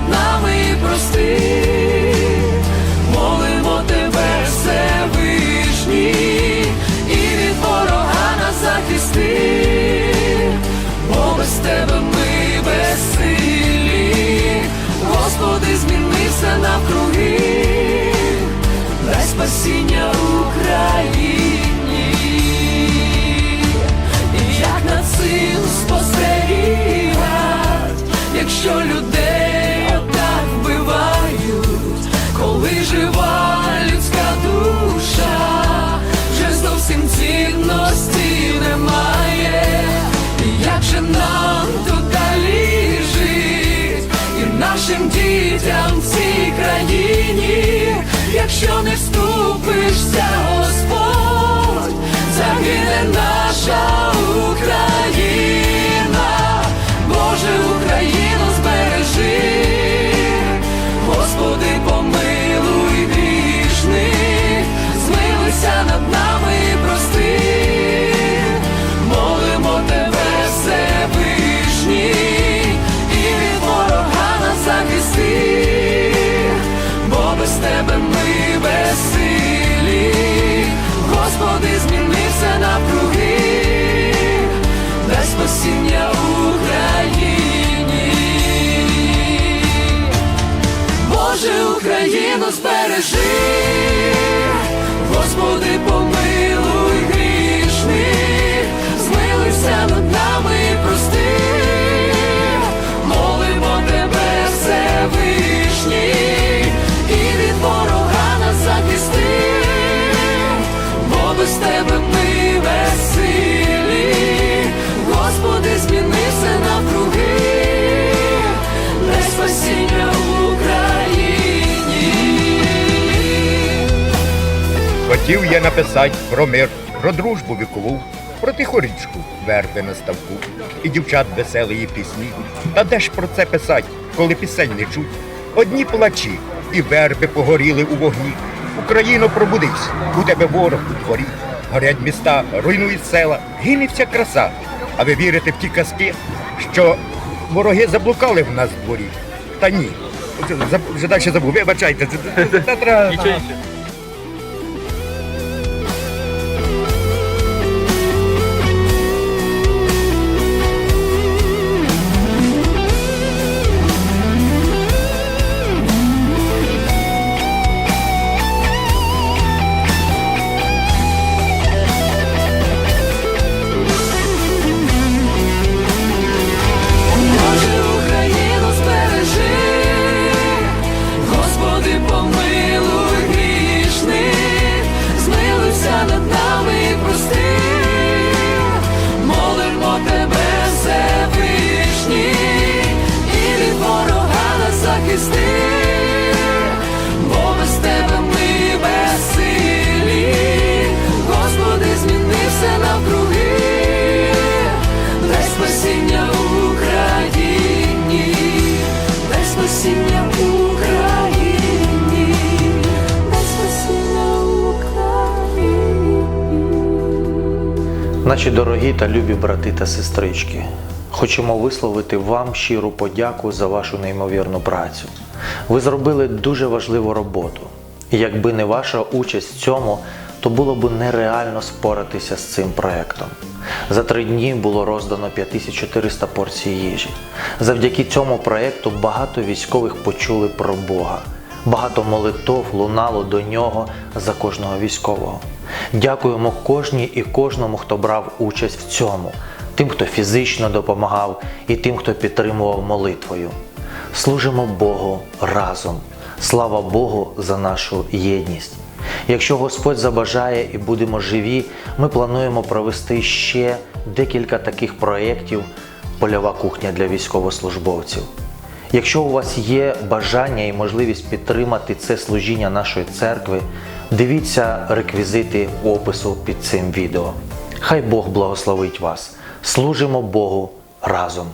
над нами прости. Молимо тебе, Всевишній, і від ворога нас захисти, бо без тебе ми безсилі, Господи, зміни все навкруги, дай спасіння Україні, і як над цим спостерігать, якщо людей нам тут далі жить, і нашим дітям в цій країні, якщо не вступишся, Господь, збережи, Хотів я написати про мир, про дружбу вікову, про тиху річку, верби на ставку, і дівчат веселої пісні. Та де ж про це писать, коли пісень не чуть? Одні плачі, і верби погоріли у вогні. Україно, пробудись, у тебе ворог у дворі. Горять міста, руйнують села, гине вся краса. А ви вірите в ті казки, що вороги заблукали в нас в дворі? Та ні. Далі забув, вибачайте. це треба- Наші дорогі та любі брати та сестрички, хочемо висловити вам щиру подяку за вашу неймовірну працю. Ви зробили дуже важливу роботу. І якби не ваша участь в цьому, то було б нереально споратися з цим проектом. За три дні було роздано 5400 порцій їжі. Завдяки цьому проекту багато військових почули про Бога. Багато молитов лунало до нього за кожного військового. Дякуємо кожній і кожному, хто брав участь в цьому, тим, хто фізично допомагав, і тим, хто підтримував молитвою. Служимо Богу разом. Слава Богу за нашу єдність. Якщо Господь забажає і будемо живі, ми плануємо провести ще декілька таких проєктів Польова кухня для військовослужбовців. Якщо у вас є бажання і можливість підтримати це служіння нашої церкви, дивіться реквізити опису під цим відео. Хай Бог благословить вас. Служимо Богу разом.